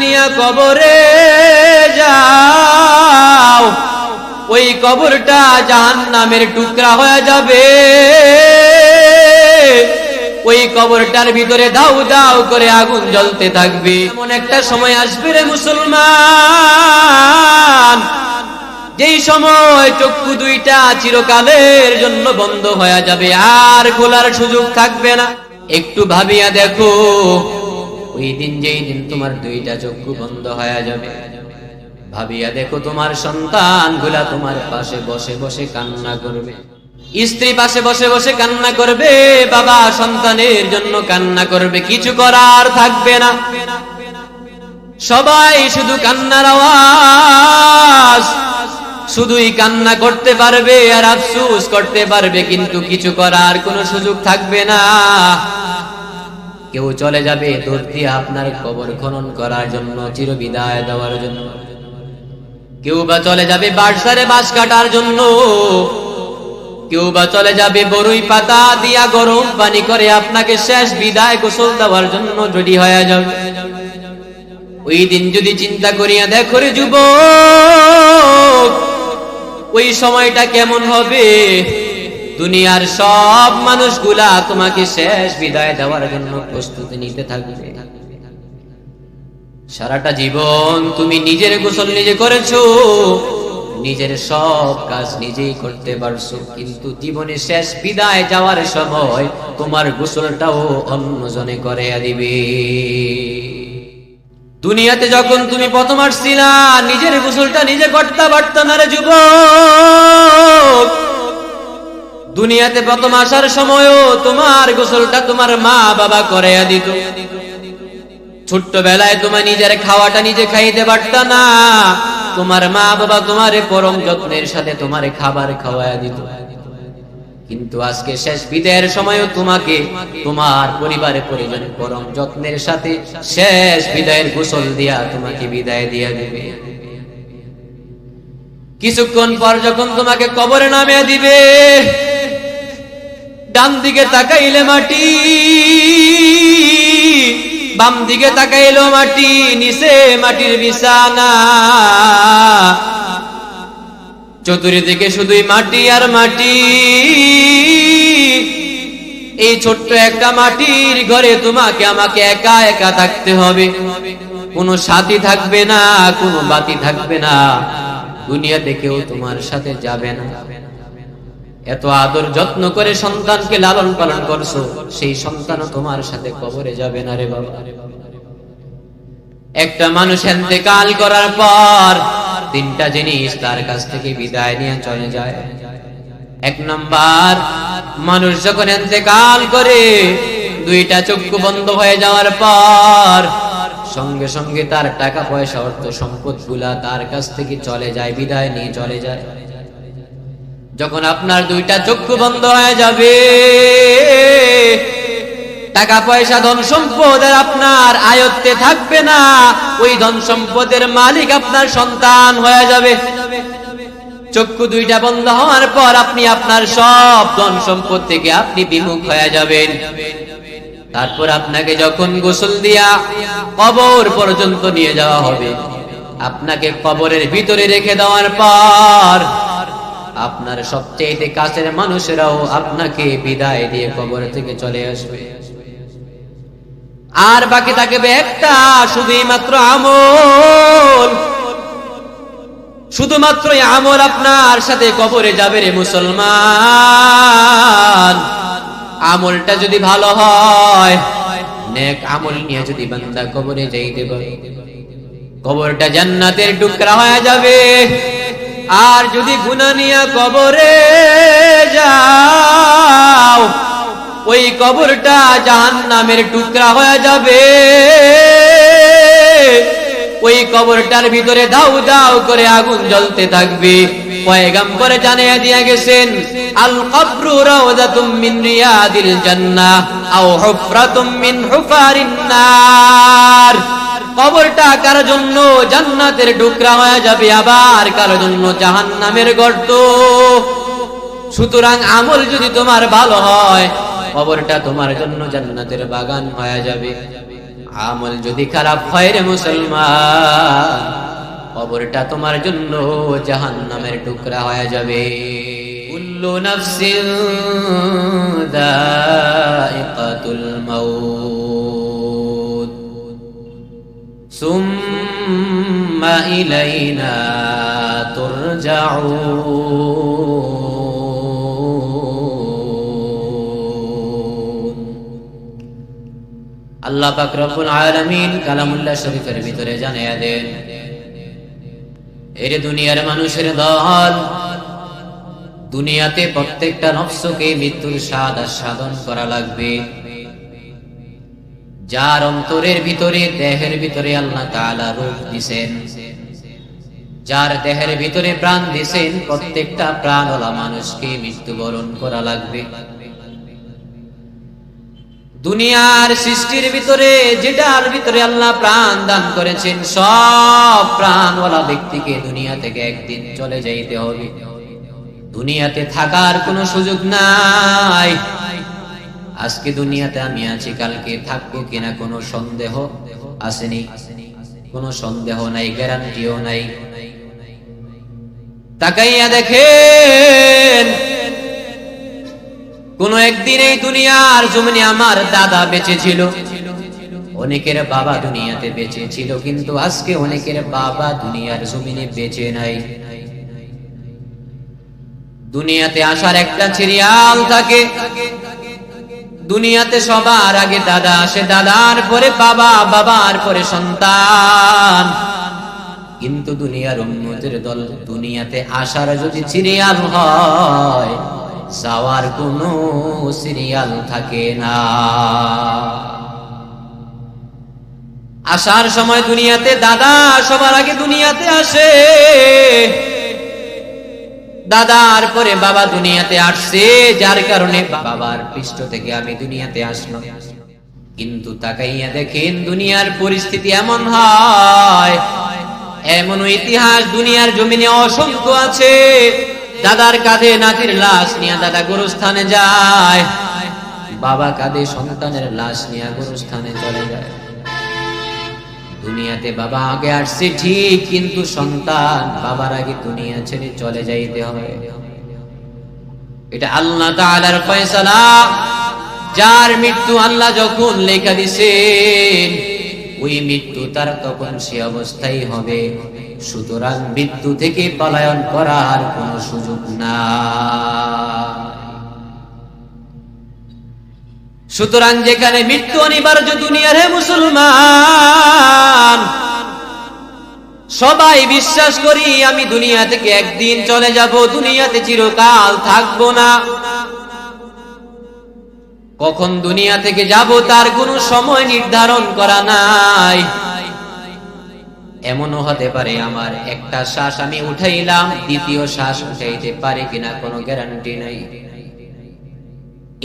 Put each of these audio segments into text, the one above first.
নিয়া কবরে যাও। ওই কবরটা জাহান নামের টুকরা হয়ে যাবে। ওই কবরটার ভিতরে দাউ দাউ করে আগুন জ্বলতে থাকবে। এমন একটা সময় আসবে রে মুসলমান। যেই সময় চক্ষু দুইটা চিরকালের জন্য বন্ধ হয়ে যাবে, আর খোলার সুযোগ থাকবে না। একটু ভাবিয়া দেখো ওই দিন যেই দিন তোমার দুইটা চক্ষু বন্ধ হয়ে যাবে। ভাবিয়া দেখো তোমার সন্তানগুলা তোমার পাশে বসে বসে কান্না করবে। স্ত্রী পাশে বসে বসে কান্না করবে, বাবা সন্তানের জন্য কান্না করবে, কিছু করার থাকবে না। সবাই শুধু কান্নার আওয়াজ। শুধুই কান্না করতে পারবে আর আফসুস করতে পারবে, কিন্তু কিছু করার কোনো সুযোগ থাকবে না। কেউ চলে যাবে দিয়ে আপনার কবর খনন করার জন্য, চিরবিদায় দেওয়ার জন্য। কেউ বা চলে যাবে বাসারে বাস কাটার জন্য। কেউ বা চলে যাবে বরুই পাতা দিয়া গরম পানি করে আপনাকে শেষ বিদায় গোসল দেওয়ার জন্য রেডি হয়ে যাবে। ওই দিন যদি চিন্তা করিয়া দেখো রে যুবক, ওই সময়টা কেমন হবে? দুনিয়ার সব মানুষগুলা তোমাকে শেষ বিদায় দেওয়ার জন্য প্রস্তুতি নিতে থাকবে। সারাটা জীবন তুমি নিজের গোসল নিজে করেছ, নিজের সব কাজ নিজেই করতে পারছ, কিন্তু জীবনে শেষ বিদায় যাওয়ার সময় তোমার গোসলটাও অন্যজনে করে দিবে। দুনিয়াতে যখন তুমি প্রথম আসছিলা, নিজের গোসলটা নিজে করতে পারত না রে যুবক। দুনিয়াতে প্রথম আসার সময়ও তোমার গোসলটা তোমার মা বাবা করে দিত। ছোট্ট বেলায় তোমার নিজের খাওয়াটা নিজে খাইতে পারত না। তোমার মা বাবা তোমারে পরম যত্নের সাথে তোমারে খাবার খাওয়ায় দিত। কিন্তু আজকে শেষ বিদায়ের সময়ও তোমাকে তোমার পরিবারে পরিজন পরম যত্নের সাথে শেষ বিদায়ের গোসল দিয়া তোমাকে বিদায় দিয়া দেবে। কিছুক্ষণ পর যখন তোমাকে কবরে নামিয়ে দিবে ডান দিকে তাকাইলে মাটি বাম দিকে তাকাইলো মাটি, নিচে মাটির বিছানা। চতুর্দিকে শুধুই মাটি আর মাটি। এই ছোট্ট একটা মাটির ঘরে তোমাকে, আমাকে একা একা থাকতে হবে। কোনো সাথী থাকবে না, কোনো বাতি থাকবে না। দুনিয়াতে কেউ তোমার সাথে যাবে না। এত আদর যত্ন করে সন্তানকে লালন পালন করছ, সেই সন্তানও তোমার সাথে কবরে যাবে না রে বাবা। একটা মানুষ এতেকাল করার পর তিনটা জিনিস তার কাছ থেকে বিদায় নিয়ে চলে যায়। এক নাম্বার, মানুষ যখন এতেকাল করে, দুইটা চক্ষু বন্ধ হয়ে যাওয়ার পর সঙ্গে সঙ্গে তার টাকা পয়সা, অর্থ সম্পদগুলা তার কাছ থেকে চলে যায়, বিদায় নিয়ে চলে যায়। যখন আপনার দুইটা চক্ষু বন্ধ হয়ে যাবে, টাকা পয়সা ধন সম্পদ আর আপনার আয়ত্তে থাকবে না, ওই ধন সম্পদের মালিক আপনার সন্তান হয়ে যাবে। চক্ষু দুইটা বন্ধ হওয়ার পর আপনি আপনার সব ধন সম্পদ থেকে আপনি বিমুখ হয়ে যাবেন। তারপর আপনাকে যখন গোসল দিয়া কবর পর্যন্ত নিয়ে যাওয়া হবে, আপনাকে কবরের ভিতরে রেখে দেওয়ার পর আপনার সবচেয়ে কাছের মানুষেরাও আপনাকে বিদায় দিয়ে কবর থেকে চলে আসবে। আর বাকি থাকবে একটা শুধুই মাত্র আমল। শুধুমাত্র আমল আপনার সাথে কবরে যাবে রে মুসলমান। আমলটা যদি ভালো হয় আমল নিয়ে যদি বান্দা কবরে যাইতে পারে, কবরটা জান্নাতের টুকরা হয়ে যাবে। আর যদি গুনা নিয়া কবরে যাও, ওই কবরটা জাহান নামের টুকরা হয়ে যাবে। ওই কবরটার ভিতরে দাউ দাউ করে আগুন জ্বলতে থাকবে। পয়গাম্বরে জানিয়ে দিয়া গেছেন, আল কবরু রাওদাতুম মিন রিয়াদিল জান্নাহ, আও হুফরাতুম মিন হুফারিন নার। কবরটা কার জন্য? জান্নাতের টুকরা হয়ে যাবে আবার কার জন্য? জাহান্নামের গর্ত। সুতরাং আমল যদি তোমার ভালো হয়, কবরটা তোমার জন্য জান্নাতের বাগান হয়ে যাবে। আমল যদি খারাপ হয় রে মুসলমান, কবরটা তোমার জন্য জাহান নামের টুকরা হয়ে যাবে। কুল্লু নাফসিন দাইকাতুল মাউত। সুম্মা ইলাইনা তুরজাউন আল্লাহ পাক রব্বুল আলামিন কালামুল্লাহ শরীফের ভিতরে জানিয়ে দেন, এর দুনিয়ার মানুষের দল, দুনিয়াতে প্রত্যেকটা নফসকে মৃত্যুর স্বাদ আস্বাদন করা লাগবে। যার অন্তরের ভিতরে, দেহের ভিতরে আল্লাহ তাআলা রূপ দিছেন। যার দেহের ভিতরে প্রাণ দিছেন, প্রত্যেকটা প্রাণওয়ালা মানুষকে মৃত্যুবরণ করা লাগবে। দুনিয়ার সৃষ্টির ভিতরে, যেটার ভিতরে আল্লাহ প্রাণ দান করেছেন, সব প্রাণওয়ালা ব্যক্তিকে দুনিয়া থেকে একদিন চলে যাইতে হবে। দুনিয়াতে থাকার কোনো সুযোগ নাই। আজকে দুনিয়াতে আমি আছি, কালকে থাকব কিনা কোনো সন্দেহ আসেনি। কোনো সন্দেহ নাই, গ্যারান্টিও নাই। তাকাইয়া দেখেন, কোন একদিন এই দুনিয়ার জমিনে আমার দাদা বেঁচে ছিল। অনেকের বাবা দুনিয়াতে বেঁচে ছিল, কিন্তু আজকে অনেকের বাবা দুনিয়ার জমিনে বেঁচে নাই। দুনিয়াতে আসার একটা সিরিয়াল থাকে। দুনিয়াতে সবার আগে দাদা আসে, দাদার পরে বাবা, বাবার পরে সন্তান। কিন্তু দুনিয়ার উন্নতির দল দুনিয়াতে আসার যদি সিরিয়াল হয়, যাওয়ার কোনো সিরিয়াল থাকে না। আসার সময় দুনিয়াতে দাদা সবার আগে দুনিয়াতে আসে। দাদার পরে বাবা দুনিয়াতে আসছে, যার কারণে বাবার পৃষ্ঠ থেকে আমি দুনিয়াতে আসলাম। কিন্তু তাকাইয়া দেখেন দুনিয়ার পরিস্থিতি এমন হয়, এমন ইতিহাস দুনিয়ার জমিনে অসংখ্য আছে। দাদার কাঁধে নাতির লাশ নিয়ে দাদা গুরুস্থানে যায়, বাবা কাঁধে সন্তানের লাশ নিয়ে গুরুস্থানে চলে যায়। দুনিয়াতে বাবা আগে আসছে ঠিক, কিন্তু সন্তান বাবার আগে দুনিয়া ছেড়ে চলে যাইতে হবে। এটা আল্লাহ তাআলার ফয়সালা। যার মৃত্যু আল্লাহ যখন লেখা দিছেন, ওই মৃত্যু তার তখন সে অবস্থাই হবে। সুতরাং মৃত্যু থেকে পলায়ন করার কোনো সুযোগ না সুতরাং যেখানে মৃত্যু অনিবার্য দুনিয়ার হে মুসলমান, সবাই বিশ্বাস করি আমি দুনিয়া থেকে একদিন চলে যাব, দুনিয়াতে চিরকাল থাকব না। কখন দুনিয়া থেকে যাব তার কোনো সময় নির্ধারণ করা নাই। এমনও হতে পারে আমার একটা শ্বাস আমি উঠাইলাম, দ্বিতীয় শ্বাস উঠাইতে পারে কিনা কোনো গ্যারান্টি নাই।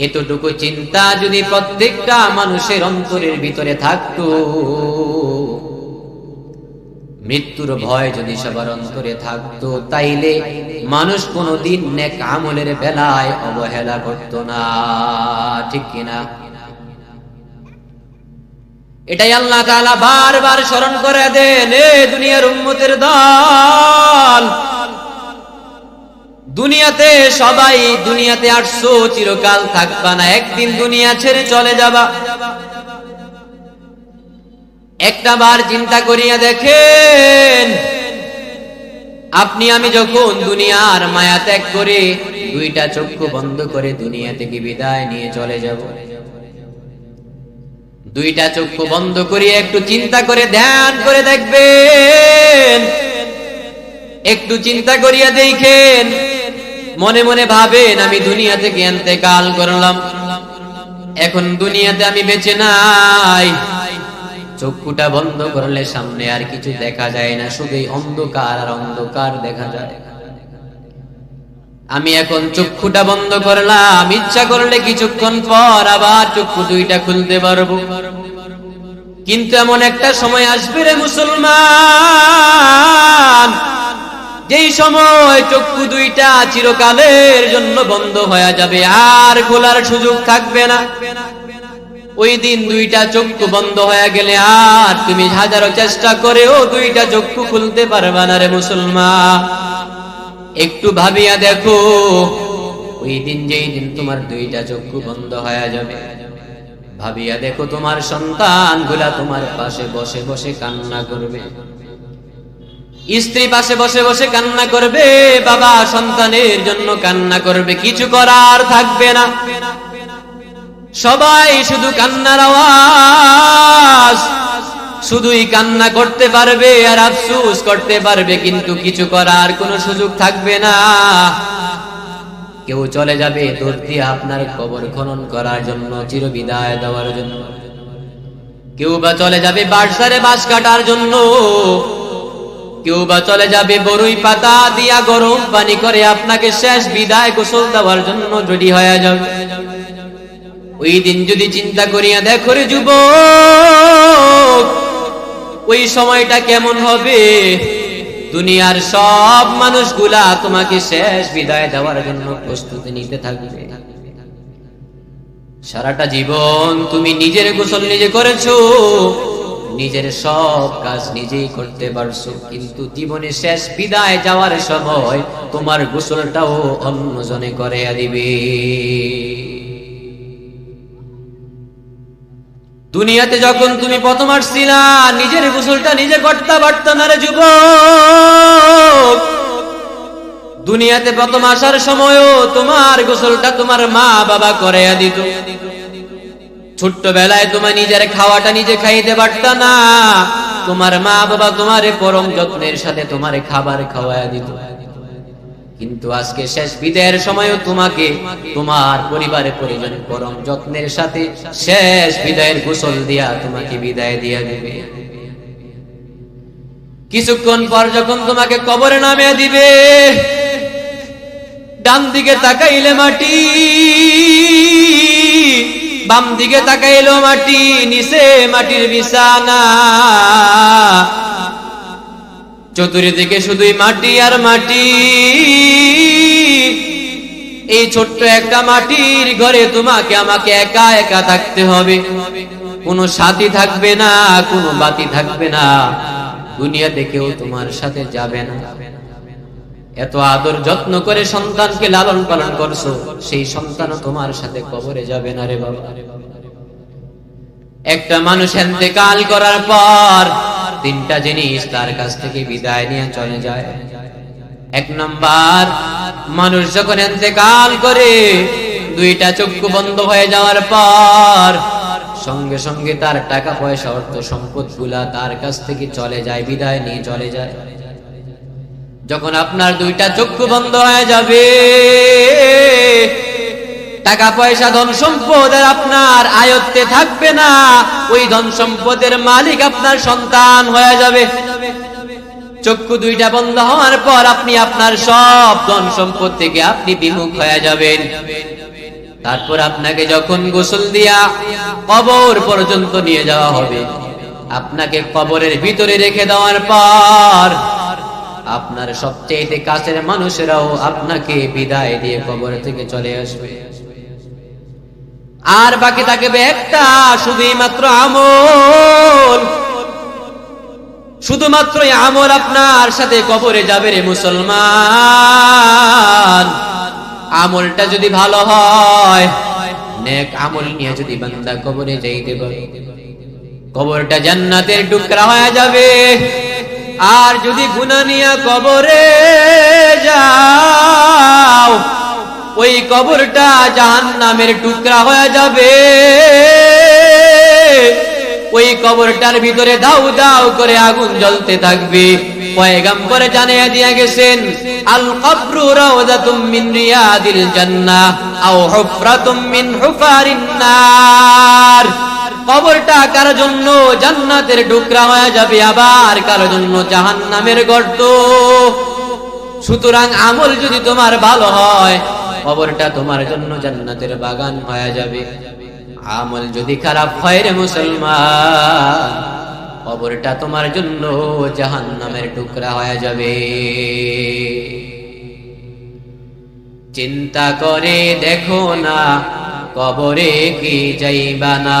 এতটুকু চিন্তা যদি প্রত্যেকটা মানুষের অন্তরের ভিতরে থাকতো, মৃত্যুর ভয় যদি সবার অন্তরে থাকতো, তাইলে মানুষ কোনদিন নেক আমলের বেলায় অবহেলা করত না, ঠিক কিনা এটাই আল্লাহ বারবার স্মরণ করে দেন, এ দুনিয়ার উম্মতের দল। দুনিয়াতে সবাই দুনিয়াতে আসছো, চিরকাল থাকবা না। একদিন দুনিয়া ছেড়ে চলে যাবা। একটা বার চিন্তা করিয়া দেখেন, আপনি আমি যখন দুনিয়ার মায়া ত্যাগ করে দুইটা চক্ষু বন্ধ করে দুনিয়া থেকে বিদায় নিয়ে চলে যাব। দুইটা চক্ষু বন্ধ করিয়ে একটু চিন্তা করে ধ্যান করে দেখবেন। একটু চিন্তা করিয়া দেখেন মনে মনে ভাবেন, আমি দুনিয়া থেকে কাল করলাম। এখন দুনিয়াতে আমি বেঁচে নাই। চক্ষুটা বন্ধ করলে সামনে আর কিছু দেখা যায় না, শুধুই অন্ধকার আর অন্ধকার দেখা যায়। আমি এখন চক্ষুটা বন্ধ করলাম, ইচ্ছা করলে কিছুক্ষণ পর আবার চক্ষু দুইটা খুলতে পারব। কিন্তু এমন একটা সময় আসবে রে মুসলমান যেই সময় চক্ষু দুইটা চিরকালের জন্য বন্ধ হয়ে যাবে, আর খোলার সুযোগ থাকবে না। ওই দিন দুইটা চক্ষু বন্ধ হয়ে গেলে আর তুমি হাজারো চেষ্টা করেও দুইটা চক্ষু খুলতে পারবে না রে মুসলমান। একটু ভাবিয়া দেখো, ওই দিন যেই দিন তোমার দুইটা চক্ষু বন্ধ হয়ে যাবে, ভাবিয়া দেখো তোমার সন্তানগুলা তোমার পাশে বসে বসে কান্না করবে। স্ত্রী পাশে বসে বসে কান্না করবে, বাবা সন্তানের জন্য কান্না করবে, কিছু করার থাকবে না। সবাই শুধু কান্নার আওয়াজ, শুধুই কান্না করতে পারবে আর আফসুস করতে পারবে, কিন্তু কিছু করার কোনো সুযোগ থাকবে না। কেউ চলে যাবে দূর আপনার কবর খনন করার জন্য, চিরবিদায় দেওয়ার জন্য। কেউ বা চলে যাবে বাসারে বাস কাটার জন্য। কেউ বা চলে যাবে বরুই পাতা দিয়া গরম পানি করে আপনাকে শেষ বিদায় গোসল দেওয়ার জন্য রেডি হয়ে যাবে। ওই দিন যদি চিন্তা করিয়া দেখো রে যুব ওই সময়টা কেমন হবে? দুনিয়ার সব মানুষগুলা তোমাকে শেষ বিদায় দেওয়ার জন্য প্রস্তুতি নিতে থাকবে। সারাটা জীবন তুমি নিজের গোসল নিজে করেছ নিজের সব কাজ নিজেই করতে পারছ, কিন্তু জীবনে শেষ বিদায় যাওয়ার সময় তোমার গোসলটাও অন্যজনে করে দিবে। দুনিয়াতে যখন তুমি প্রথম আসছিলা, নিজের গোসলটা নিজে করতে পারত না রে যুবক। দুনিয়াতে প্রথম আসার সময়ও তোমার গোসলটা তোমার মা বাবা করে দিত। ছোট্ট বেলায় তোমার নিজের খাওয়াটা নিজে খাইতে পারত না। তোমার মা বাবা তোমার পরম যত্নের সাথে তোমার খাবার খাওয়ায়া দিত। কিন্তু আজকে শেষ বিদায়ের সময়ও তোমাকে তোমার পরিবারের পরিজন পরম যত্নের সাথে শেষ বিদায়ের গোসল দিয়া তোমাকে বিদায় দিয়া দেবে। কিছুক্ষণ পর যখন তোমাকে কবরে নামিয়ে দিবে, ডান দিকে তাকাইলে মাটি বাম দিকে তাকাইলো মাটি, নিচে মাটির বিছানা। চতুর্দিকে শুধুই মাটি আর মাটি। এই ছোট্ট একটা মাটির ঘরে তোমাকে, আমাকে একা একা থাকতে হবে। কোনো সাথী থাকবে না, কোনো বাতি থাকবে না। দুনিয়াতে কেউ তোমার সাথে যাবে না। এত আদর যত্ন করে সন্তানকে লালন পালন করছ, সেই সন্তানও তোমার সাথে কবরে যাবে না রে বাবা। একটা মানুষ এতেকাল করার পর তিনটা জিনিস তার কাছ থেকে বিদায় নিয়ে চলে যায়। এক নাম্বার, মানুষ যখন এতেকাল করে, দুইটা চক্ষু বন্ধ হয়ে যাওয়ার পর সঙ্গে সঙ্গে তার টাকা পয়সা, অর্থ সম্পদগুলা তার কাছ থেকে চলে যায়, বিদায় নিয়ে চলে যায়। যখন আপনার দুইটা চক্ষু বন্ধ হয়ে যাবে, টাকা পয়সা, ধন সম্পদ আর আপনার আয়ত্তে থাকবে না। ওই ধন সম্পদের মালিক আপনার সন্তান হয়ে যাবে। চক্ষু দুইটা বন্ধ হওয়ার পর আপনি আপনার সব ধন সম্পদ থেকে আপনি বিমুখ হয়ে যাবেন। তারপর আপনাকে যখন গোসল দিয়া কবর পর্যন্ত নিয়ে যাওয়া হবে, আপনাকে কবরের ভিতরে রেখে দেওয়ার পর আপনার সবচেয়ে কাছের মানুষেরাও আপনাকে বিদায় দিয়ে কবর থেকে চলে আসবে। আর বাকি থাকবে একটা শুধুই মাত্র আমল। শুধুমাত্র আমল আপনার সাথে কবরে যাবে রে মুসলমান। আমলটা যদি ভালো হয়, নেক আমল নিয়ে যদি বান্দা কবরে যাইতে পারে, কবরটা জান্নাতের টুকরা হয়ে যাবে। আর যদি গুনা নিয়ে কবরে যাও, ওই কবরটা জাহান নামের টুকরা হয়ে যাবে। ওই কবরটার ভিতরে দাউ দাউ করে আগুন জ্বলতে থাকবে। পয়গাম্বরে জানিয়ে দিয়ে গেছেন, আল কবরু রাওদাতুম মিন রিয়াদিল জান্নাহ, আও হুফরাতুম মিন হুফারিন নার। কবরটা কার জন্য? জান্নাতের টুকরা হয়ে যাবে আবার কার জন্য? জাহান্নামের গর্ত। সুতরাং আমল যদি তোমার ভালো হয়, কবরটা তোমার জন্য জান্নাতের বাগান হয়ে যাবে। আমল যদি খারাপ হয় রে মুসলমান, কবরটা তোমার জন্য জাহান্নামের টুকরা হয়ে যাবে। চিন্তা করে দেখো না, কবরে কি যাইবা না?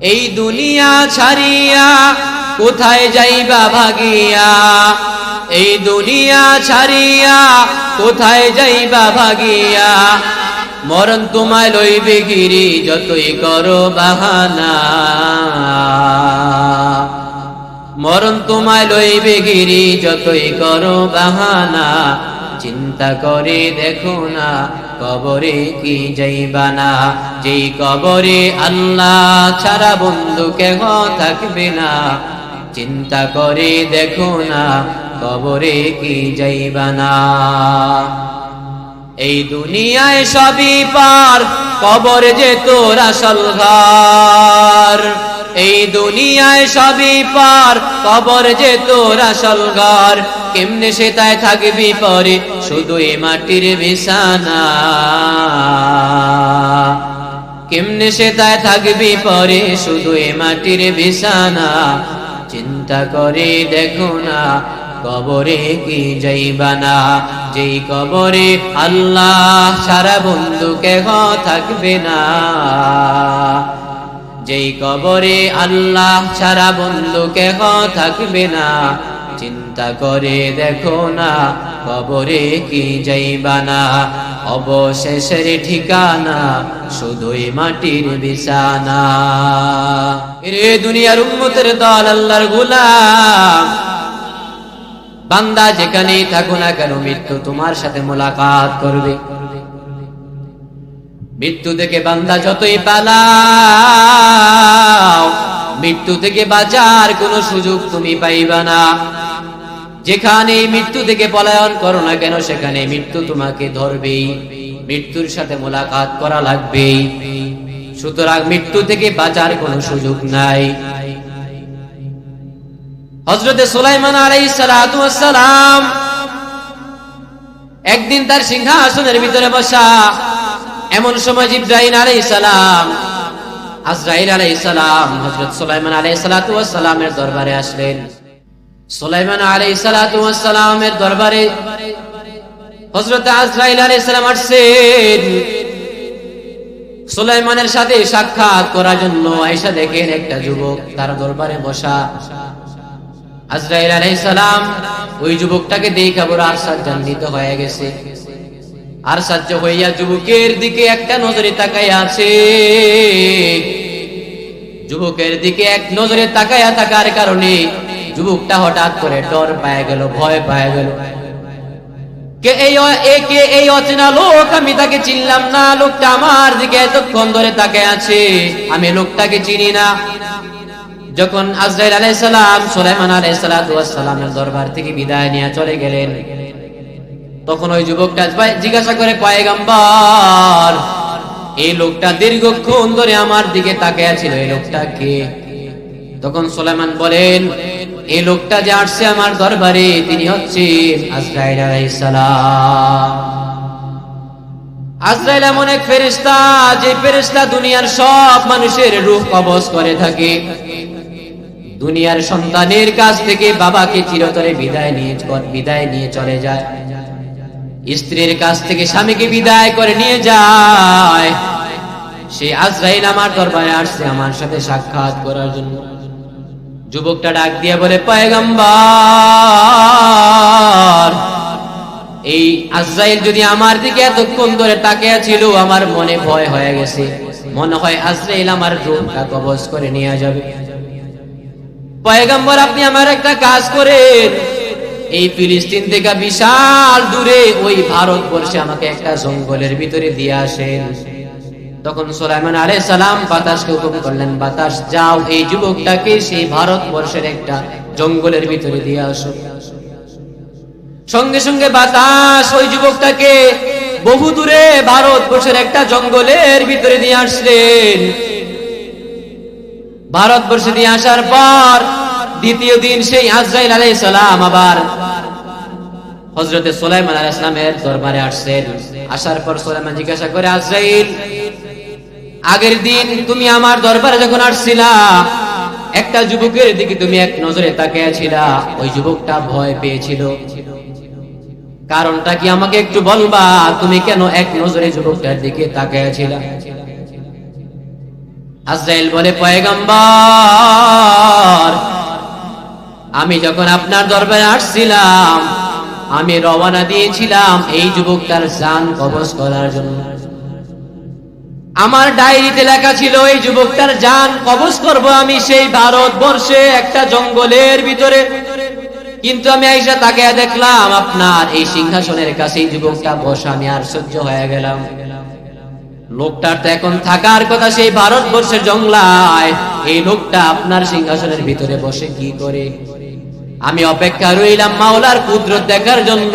এই দুনিয়া ছাড়িয়া কোথায় যাইবা ভাগিয়া? এই দুনিয়া ছাড়িয়া কোথায় যাইবা ভাগিয়া? মরণ তোমায় লইবে গিরি, যতই করো বাহানা। মরণ তোমায় লইবে গিরি, যতই করো বাহানা। চিন্তা করে দেখো না, কবরে কি যাইবা না। যেই কবরে আল্লাহ ছাড়া বন্ধু কেহ থাকবে না। চিন্তা করে দেখো না, কবরে কি যাইবা না। এই দুনিয়ায় সবই পার, কবর যে তোর আসল ঘর। এই দুনিয়ায় সবই পার, কবর যে তোর আসল ঘর। কেমনে সে তাই থাকবি পরে? শুধু এ মাটির বিছানা। কেমনে সে তাই থাকবি পরে? শুধু এ মাটির বিছানা। চিন্তা করে দেখো না, কবরে কি যাইবা না? যেই কবরে আল্লাহ সারা বন্ধু কেহ থাকবে না। যেই কবরে আল্লাহ ছাড়া বন্ধু কেহ থাকবে না। চিন্তা করে দেখো না, কবরে কি যাইবা না অবশেষের ঠিকানা শুধুই মাটির বিছানা। রে দুনিয়ার উন্মতের দল, আল্লাহর গুলাম। বান্দা যেখানেই থাকো না কেন, মৃত্যু তোমার সাথে মোলাকাত করবে। মৃত্যু থেকে বান্দা যতই পালাও মৃত্যু থেকে বাঁচার কোনো সুযোগ তুমি পাইবা না। যেখানে মৃত্যু থেকে পলায়ন করো না কেন, সেখানে মৃত্যু তোমাকে ধরবেই। মৃত্যুর সাথে মোলাকাত করা লাগবেই। সুতরাং মৃত্যু থেকে বাঁচার কোনো সুযোগ নাই। হজরতে সুলাইমান সালাম একদিন তার সিংহাসনের ভিতরে বসা, এমন সময় জিব্রাহিম আলাই সালাম আজরাইল আলাই সালাম হজরত সুলাইমান আলাই সালামের দরবারে আসলেন। সুলাইমান আলাই সালামের দরবারে হজরত আজরাইল আলাই সালাম আসছেন। সুলাইমানের সাথে সাক্ষাৎ করার জন্য আয়সা দেখেন একটা যুবক তার দরবারে বসা। আজরাইল আলাইহিস সালাম ওই যুবকটাকে দেখে বড় আশ্চর্যান্বিত হয়ে গেছে। আর সাহায্য হইয়া যুবকের দিকে একটা নজরে তাকাই আছে। যুবকের দিকে এক নজরে তাকাইয়া থাকার কারণে যুবকটা হঠাৎ করে ডর পায় গেল, ভয় পায় গেল। কে এই কে এই অচেনা লোক? আমি তাকে চিনলাম না। লোকটা আমার দিকে এতক্ষণ ধরে তাকে আছে। আমি লোকটাকে চিনি না। যখন আজরাইল আলাইহিস সালাম, সুলাইমান আলাইহিস সালামের দরবার থেকে বিদায় নিয়ে চলে গেলেন তখন ওই যুবকটা জিজ্ঞাসা করে, পয়গম্বর, এই লোকটা দীর্ঘক্ষণ ধরে আমার দিকে তাকিয়ে ছিল এই লোকটা কে? তখন সুলাইমান বলেন, এই লোকটা যে আসছে আমার দরবারে, তিনি হচ্ছে আজরাইল আলাইহিস সালাম আজরাইল এমন এক ফেরেশতা, যে ফেরেশতা দুনিয়ার সব মানুষের রূহ কবজ করে থাকে। দুনিয়ার সন্তানের কাছ থেকে বাবাকে চিরতরে বিদায় নিয়ে বিদায় নিয়ে চলে যায়। স্ত্রীর কাছ থেকে স্বামীকে বিদায় করে নিয়ে যায়। সে আজরাইল আমার দরবারে আসছে আমার সাথে সাক্ষাৎ করার জন্য। যুবকটা ডাক দিয়ে বলে, পয়গম্বর, এই আজরাইল যদি আমার দিকে এতক্ষণ ধরে তাকিয়ে ছিল, আমার মনে ভয় হয়ে গেছে। মনে হয় আজরাইল আমার রূপটা কবজ করে নিয়ে যাবে। পয়গম্বর, আপনি আমার একটা কাজ করেন। এই ফিলিস্তিন থেকে বিশাল দূরে ওই ভারতবর্ষে আমাকে একটা জঙ্গলের ভিতরে দিয়ে আসেন তখন সোলাইমান আলে সালাম বাতাসকে হুকুম করলেন। বাতাস, যাও, এই যুবকটাকে সেই ভারতবর্ষের একটা জঙ্গলের ভিতরে দিয়ে আসো। সঙ্গে সঙ্গে বাতাস, ওই যুবকটাকে বহু দূরে ভারতবর্ষের একটা জঙ্গলের ভিতরে দিয়ে আসলেন। ভারতবর্ষে দিয়ে আসার পর দ্বিতীয় দিন সেই আজরাইল আলাইহিস সালাম আবার হজরতে সোলাইমান আলাইহিস সালামের দরবারে আসছেন। আসার পর সোলাইমান জিজ্ঞাসা করে, আজরাইল, আগের দিন তুমি আমার দরবারে যখন আসছিলা, একটা যুবকের দিকে তুমি এক নজরে তাকিয়েছিলা। ওই যুবকটা ভয় পেয়েছিল। কারণটা কি আমাকে একটু বলবা? তুমি কেন এক নজরে যুবকটার দিকে তাকিয়েছিলা? আজরাইল বলে, পয়গম্বর আমি যখন আপনার দরবারে আসছিলাম, আমি রওনা দিয়েছিলাম এই যুবকটার জান কবজ করার জন্য। আমার ডায়েরিতে লেখা ছিল, এই যুবকটার জান কবজ করব আমি সেই ভারতবর্ষে একটা জঙ্গলের ভিতরে। কিন্তু আমি আইসা তাকে দেখলাম, আপনার এই সিংহাসনের কাছে যুবকটা বসা, আমি আর সহ্য হয়ে গেলাম। লোকটার তো এখন থাকার কথা, সেই ভারতবর্ষের জংলায় এই লোকটা আপনার সিংহাসনের ভিতরে বসে কি করে? আমি অপেক্ষা রইলাম মাওলার কুদরত দেখার জন্য।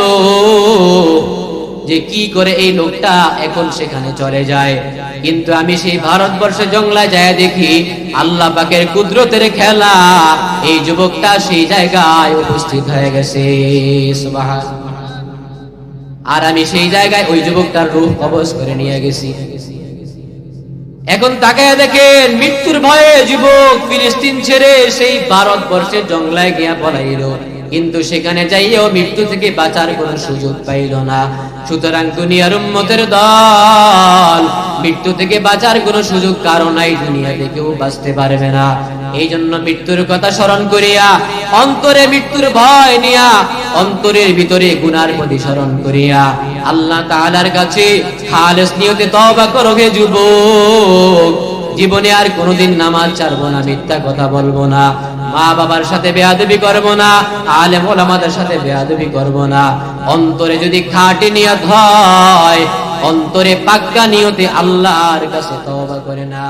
যে কি করে এই লোকটা এখন সেখানে চলে যায়। কিন্তু আমি সেই ভারতবর্ষের জংলায় যায় দেখি আল্লাহ পাকের কুদরতের খেলা। এই যুবকটা সেই জায়গায় উপস্থিত হয়ে গেছে। আর আমি সেই জায়গায় ওই যুবকটার রূপ কবজ করে নিয়ে গেছি। এখন তাকায় দেখেন, মৃত্যুর ভয়ে যুবক ফিলিস্তিন ছেড়ে সেই ভারতবর্ষের জঙ্গলায় গিয়া পলাইল। কিন্তু সেখানে যাইয়েও মৃত্যু থেকে বাঁচার কোনো সুযোগ পাইল না। সুতরাং দুনিয়ার উম্মতের দল মৃত্যু থেকে বাঁচার কোনো সুযোগ কারণ নাই দুনিয়াতে কেউ বাঁচতে পারবে না। এই জন্য মৃত্যুর কথা স্মরণ করিয়া, অন্তরে মৃত্যুর ভয় নিয়া, অন্তরের ভিতরে গুনার প্রতি স্মরণ করিয়া, আল্লাহ তাআলার কাছে খালেস নিয়তে করো জীবনে আর কোনোদিন নামাজ ছাড়বো না, মিথ্যা কথা বলব না মা বাবার সাথে বেয়াদবি করব না, আলেম ওলামাদের সাথে বেয়াদবি করব না। অন্তরে যদি খাটি নিয়ত হয়, অন্তরে পাক্কা নিয়তে আল্লাহর কাছে তওবা করে না